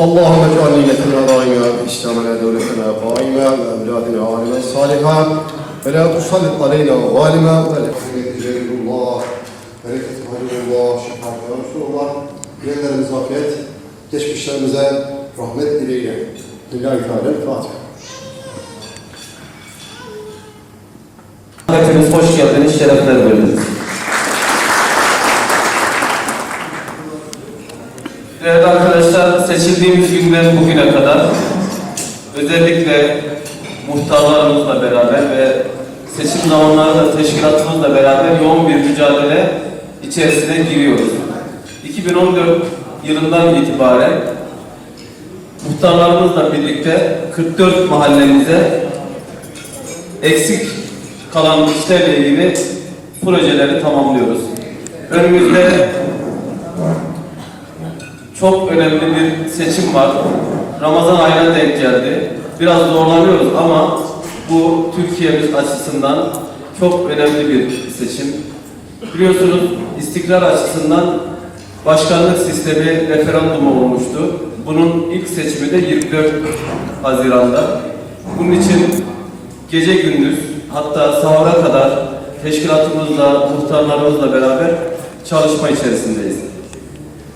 اللهم اجعل نيتنا دائما إسلامنا دولتنا قائمة وأولادنا عالما صالحا ولا تسلط علينا ظالما ولا جليل الله bereket Allah, şefaat ve Resulullah, yerlerimize afiyet, geçmişlerimize rahmet dileğiyle. Lillahi Teala Fatiha. Hepiniz hoş geldiniz, şerefler verdiniz. Arkadaşlar, seçildiğimiz günden bugüne kadar özellikle muhtarlarımızla beraber ve seçim zamanlarında teşkilatımızla beraber yoğun bir mücadele içerisine giriyoruz. 2014 yılından itibaren muhtarlarımızla birlikte 44 mahallemize eksik kalan işlerle ilgili projeleri tamamlıyoruz. Önümüzde çok önemli bir seçim var. Ramazan ayına denk geldi. Biraz zorlanıyoruz ama bu Türkiye'miz açısından çok önemli bir seçim. Biliyorsunuz istikrar açısından başkanlık sistemi referandumu olmuştu. Bunun ilk seçimi de 24 Haziran'da. Bunun için gece gündüz hatta sahura kadar teşkilatımızla, muhtarlarımızla beraber çalışma içerisindeyiz.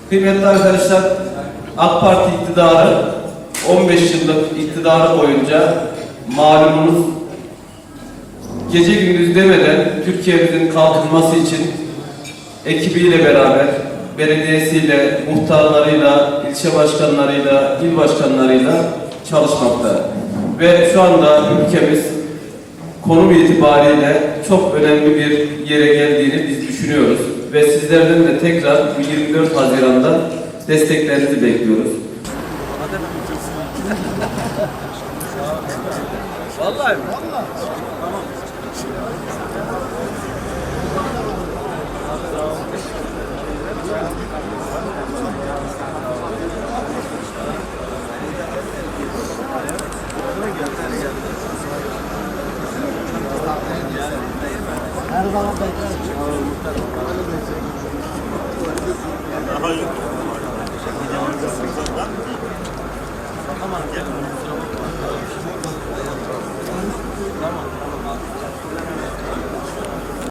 Kıymetli arkadaşlar, AK Parti iktidarı 15 yıllık iktidarı boyunca malumunuz gece gündüz demeden Türkiye'mizin kalkınması için ekibiyle beraber, belediyesiyle, muhtarlarıyla, ilçe başkanlarıyla, il başkanlarıyla çalışmakta. Ve şu anda ülkemiz konum itibariyle çok önemli bir yere geldiğini biz düşünüyoruz. Ve sizlerden de tekrar bu 24 Haziran'da desteklerinizi bekliyoruz. Vallahi mi? Daha yok. Ama gel.